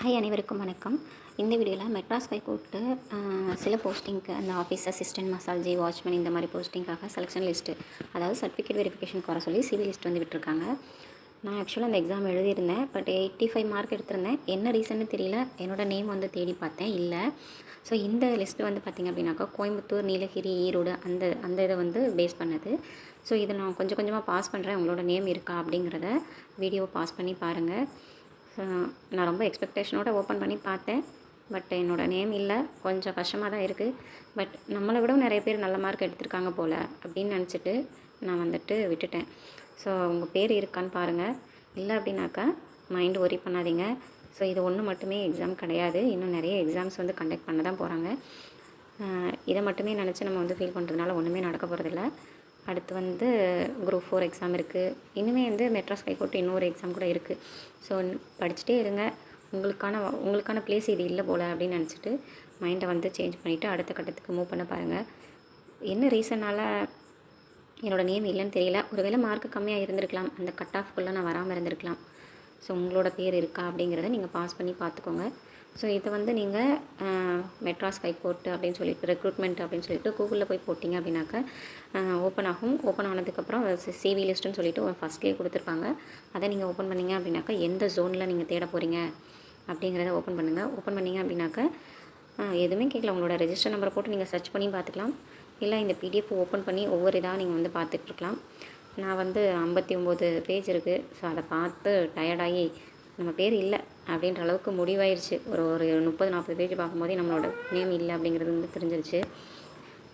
Hi அனைவருக்கும் வணக்கம். இந்த வீடியோவில் மெட்ராஸ் கூப்பிட்டு சில போஸ்டிங்க்கு அந்த ஆஃபீஸ் அசிஸ்டன்ட் மசால்ஜி வாட்ச்மேன் இந்த மாதிரி போஸ்டிங்காக செலெக்ஷன் லிஸ்ட்டு அதாவது சர்டிஃபிகேட் வெரிஃபிகேஷன் வர சொல்லி சிவி லிஸ்ட் வந்து விட்டுருக்காங்க. நான் ஆக்சுவலாக அந்த எக்ஸாம் எழுதியிருந்தேன் பட் எயிட்டி ஃபைவ் மார்க் எடுத்திருந்தேன். என்ன ரீசன்னு தெரியல. என்னோடய நேம் வந்து தேடி பார்த்தேன் இல்லை. ஸோ இந்த லிஸ்ட்டு வந்து பார்த்திங்க அப்படின்னாக்கா கோயம்புத்தூர் நீலகிரி ஈரோடு அந்த அந்த இதை வந்து பேஸ் பண்ணது. ஸோ இதை நான் கொஞ்சம் கொஞ்சமாக பாஸ் பண்ணுறேன் உங்களோட நேம் இருக்கா அப்படிங்கிறத வீடியோ பாஸ் பண்ணி பாருங்கள் நான் ரொம்ப எக்ஸ்பெக்டேஷனோட ஓப்பன் பண்ணி பார்த்தேன். பட் என்னோடய நேம் இல்லை. கொஞ்சம் கஷ்டமாக தான் இருக்குது பட் நம்மளை விடவும் நிறைய பேர் நல்ல மார்க் எடுத்திருக்காங்க போல் அப்படின்னு நினச்சிட்டு நான் வந்துட்டு விட்டுட்டேன். ஸோ உங்கள் பேர் இருக்கான்னு பாருங்கள் இல்லை அப்படின்னாக்கா மைண்டு ஒரி பண்ணாதீங்க. ஸோ இது ஒன்று மட்டுமே எக்ஸாம் கிடையாது. இன்னும் நிறைய எக்ஸாம்ஸ் வந்து கண்டக்ட் பண்ண தான் போகிறாங்க இதை மட்டுமே நினச்சி நம்ம வந்து ஃபீல் பண்ணுறதுனால ஒன்றுமே நடக்க போகிறதில்ல அடுத்து வந்து குரூப் ஃபோர் எக்ஸாம் இருக்குது இன்னுமே வந்து மெட்ராஸ் ஹைகோர்ட் இன்னொரு எக்ஸாம் கூட இருக்குது ஸோ படிச்சுட்டே இருங்க. உங்களுக்கான உங்களுக்கான பிளேஸ் இது இல்லை போல் அப்படின்னு நினச்சிட்டு மைண்டை வந்து சேஞ்ச் பண்ணிவிட்டு அடுத்த கட்டத்துக்கு மூவ் பண்ண பாருங்கள் என்ன ரீசனால் என்னோடய நேம் இல்லைன்னு தெரியல. ஒருவேளை மார்க் கம்மியாக இருந்திருக்கலாம். அந்த கட் ஆஃப்குள்ளே நான் வராமல் இருந்திருக்கலாம். ஸோ உங்களோட பேர் இருக்கா அப்படிங்கிறத நீங்கள் பாஸ் பண்ணி பார்த்துக்கோங்க. ஸோ இதை வந்து நீங்கள் மெட்ராஸ் ஹைகோர்ட் அப்படின்னு சொல்லிட்டு ரெக்ரூட்மெண்ட் அப்படின்னு சொல்லிட்டு கூகுளில் போய் போட்டிங்க அப்படின்னாக்கா ஓப்பன் ஆகும். ஓப்பன் ஆனதுக்கப்புறம் சிவி லிஸ்ட்டுன்னு சொல்லிட்டு ஃபஸ்ட்லேயே கொடுத்துருப்பாங்க. அதை நீங்கள் ஓப்பன் பண்ணிங்க அப்படின்னாக்கா எந்த ஜோனில் நீங்கள் தேட போகிறீங்க அப்படிங்கிறத ஓப்பன் பண்ணுங்கள் ஓப்பன் பண்ணிங்க அப்படின்னாக்கா எதுவுமே கேட்கல. உங்களோட ரெஜிஸ்டர் நம்பரை போட்டு நீங்கள் சர்ச் பண்ணி பார்த்துக்கலாம். இல்லை இந்த பிடிஎஃப் ஓப்பன் பண்ணி ஒவ்வொரு இதாக நீங்கள் வந்து பார்த்துட்ருக்கலாம் நான் வந்து ஐம்பத்தி ஒம்பது பேஜ் இருக்குது ஸோ அதை பார்த்து டயர்டாகி நம்ம பேர் இல்லை அப்படின்ற அளவுக்கு முடிவாயிருச்சு. ஒரு ஒரு முப்பது நாற்பது பேஜ் பார்க்கும்போதே நம்மளோட நேம் இல்லை அப்படிங்கிறது வந்து தெரிஞ்சிருச்சு.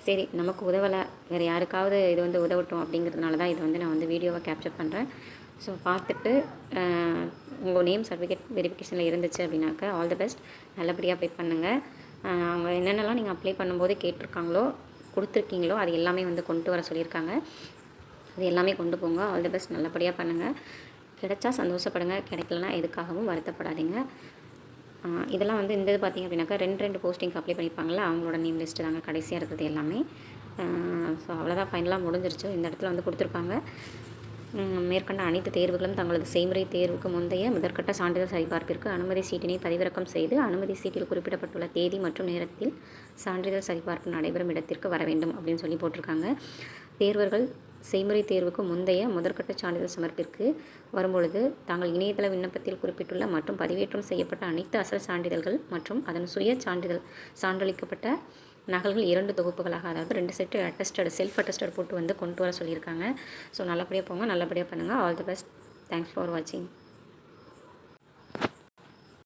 சரி நமக்கு உதவலை. வேறு யாருக்காவது இது வந்து உதவட்டும் அப்படிங்கிறதுனால தான் இதை வந்து நான் வந்து வீடியோவை கேப்சர் பண்ணுறேன் ஸோ பார்த்துட்டு உங்கள் நேம் சர்டிஃபிகேட் வெரிஃபிகேஷனில் இருந்துச்சு அப்படின்னாக்கா ஆல் தி பெஸ்ட் நல்லபடியாக அப்ளை பண்ணுங்கள் அவங்க என்னென்னலாம் நீங்கள் அப்ளை பண்ணும்போது கேட்டிருக்காங்களோ கொடுத்துருக்கீங்களோ அது எல்லாமே வந்து கொண்டு வர சொல்லியிருக்காங்க. அது எல்லாமே கொண்டு போங்க. ஆல் தி பெஸ்ட் நல்லபடியாக பண்ணுங்கள் கிடைச்சா சந்தோஷப்படுங்க. கிடைக்கலனா எதுக்காகவும் வருத்தப்படாதீங்க. இதெல்லாம் வந்து இந்த இது பார்த்திங்க அப்படின்னாக்கா ரெண்டு ரெண்டு போஸ்டிங்க்கு அப்ளை பண்ணியிருப்பாங்கள அவங்களோட நேம் லிஸ்ட்டு தாங்க கடைசியாக இருக்கிறது எல்லாமே. ஸோ அவ்வளோதான் ஃபைனலாக முடிஞ்சிருச்சு. இந்த இடத்துல வந்து கொடுத்துருப்பாங்க. மேற்கண்ட அனைத்து தேர்வுகளும் தங்களது செய்முறை தேர்வுக்கு முந்தைய முதற்கட்ட சான்றிதழ் சரிபார்ப்பிற்கு அனுமதி சீட்டினை பதிவிறக்கம் செய்து அனுமதி சீட்டில் குறிப்பிடப்பட்டுள்ள தேதி மற்றும் நேரத்தில் சான்றிதழ் சரிபார்ப்பு நடைபெறும் இடத்திற்கு வர வேண்டும் அப்படின்னு சொல்லி போட்டிருக்காங்க. தேர்வர்கள் செய்முறை தேர்வுக்கு முந்தைய முதற்கட்ட சான்றிதழ் சமர்ப்பிற்கு வரும்பொழுது தாங்கள் இணையதள விண்ணப்பத்தில் குறிப்பிட்டுள்ள மற்றும் பதிவேற்றம் செய்யப்பட்ட அனைத்து அசல் சான்றிதழ்கள் மற்றும் அதன் சுய சான்றிதழ் சான்றளிக்கப்பட்ட நகல்கள் இரண்டு தொகுப்புகளாக அதாவது ரெண்டு செட்டு அட்டஸ்டட் செல்ஃப் அட்டஸ்டட் போட்டு வந்து கொண்டு வர சொல்லியிருக்காங்க. ஸோ நல்லபடியாக போங்க நல்லபடியாக பண்ணுங்கள் all the best thanks for வாட்சிங்